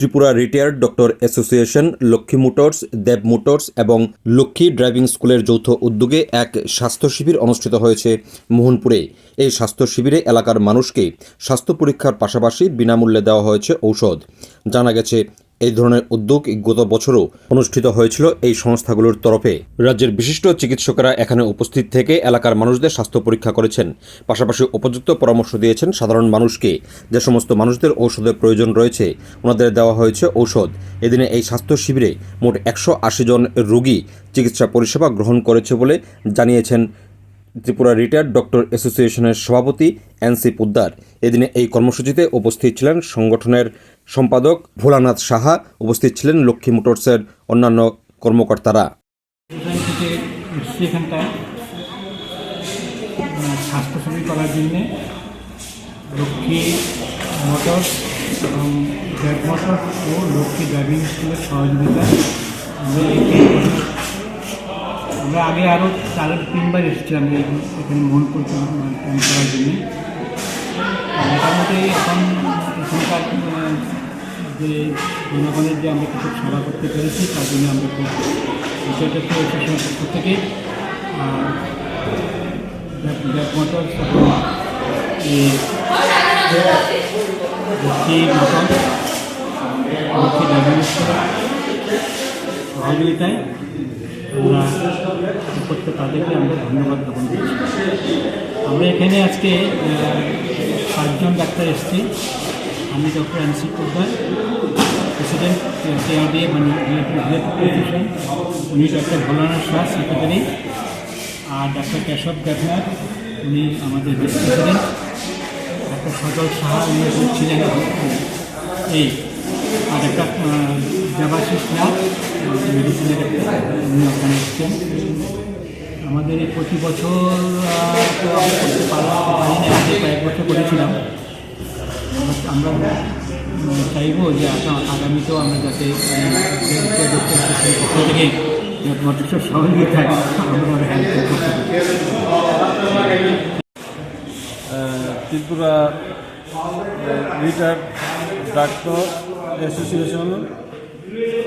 Tripura retired doctor association, Lakshmi motors, Dev motors এবং Lakshmi driving স্কুলের যৌথ উদ্যোগে এক স্বাস্থ্য শিবির অনুষ্ঠিত হয়েছে মোহনপুরে। এই স্বাস্থ্য শিবিরে এলাকার মানুষকে স্বাস্থ্য পরীক্ষার পাশাপাশি বিনামূল্যে দেওয়া হয়েছে ঔষধ। জানা গেছে এই ধরনের উদ্যোগ গত বছরও অনুষ্ঠিত হয়েছিল এই সংস্থাগুলোর তরফে। রাজ্যের বিশিষ্ট চিকিৎসকেরা এখানে উপস্থিত থেকে এলাকার মানুষদের স্বাস্থ্য পরীক্ষা করেছেন। পাশাপাশি উপযুক্ত পরামর্শ দিয়েছেন সাধারণ মানুষকে। যে সমস্ত মানুষদের ঔষধের প্রয়োজন রয়েছে, ওনাদের দেওয়া হয়েছে ঔষধ। এদিনে এই স্বাস্থ্য শিবিরে মোট একশো আশি জন রোগী চিকিৎসা পরিষেবা গ্রহণ করেছে বলে জানিয়েছেন ত্রিপুরা রিটায়ার্ড ডক্টর অ্যাসোসিয়েশনের সভাপতি এনসি পোদ্দার। এদিনে এই কর্মসূচিতে উপস্থিত ছিলেন সংগঠনের সম্পাদক ভোলানাথ সাহা, উপস্থিত ছিলেন লক্ষ্মী মোটরসের অন্যান্য কর্মকর্তারা। লক্ষ্মী এবং ও লক্ষ্মী ড্রাইভিং স্কুলের সহযোগিতা আমরা আগে আরও চার তিনবার এসেছিলাম এই এখানে মোহনপুর করার জন্যে মোটামুটি এখন এখানকার যে জনগণের যে আমরা কিছু সেবা করতে পেরেছি, তার জন্য আমরা খুব বিষয়টা অ্যাসোসিয়েশনের পক্ষ থেকে মোটর মোটর সহযোগিতায় করতে তাদেরকে আমরা ধন্যবাদ জ্ঞাপন করছি। আমরা এখানে আজকে পাঁচজন ডাক্তার এসেছি। আমি doctor NC Poddar president KRDA মানে উনি ডক্টর ভোলানাথ শাহ, সেক্রেটারি। আর ডাক্তার কেশব দেবনাথ, উনি আমাদের ভাইস প্রেসিডেন্ট ডাক্তার সজল সাহা, উনি ছিলেন এই, আর একটা দেবাশিস নাথ আমাদের প্রতি বছর করতে পারি না আগে কয়েক বছর করেছিলাম। আমরা- চাইব যে আগামীতেও আমরা যাতে পক্ষ থেকে যথেষ্ট সহযোগিতায় আমরা হেল্প করতে পারি। ত্রিপুরা ডাক্তার অ্যাসোসিয়েশন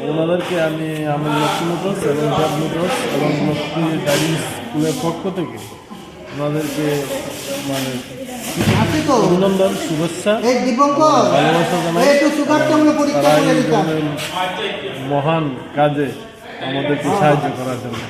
ওনাদেরকে আমি আমার লক্ষ্মী মোটরস এবং জাত মোটরস এবং লক্ষ্মী ড্রাইভিং স্কুলের পক্ষ থেকে ওনাদেরকে মানে অভিনন্দন শুভেচ্ছা ভালোবাসা জানাই। তারা এই ধরনের মহান কাজে আমাদেরকে সাহায্য করার জন্য।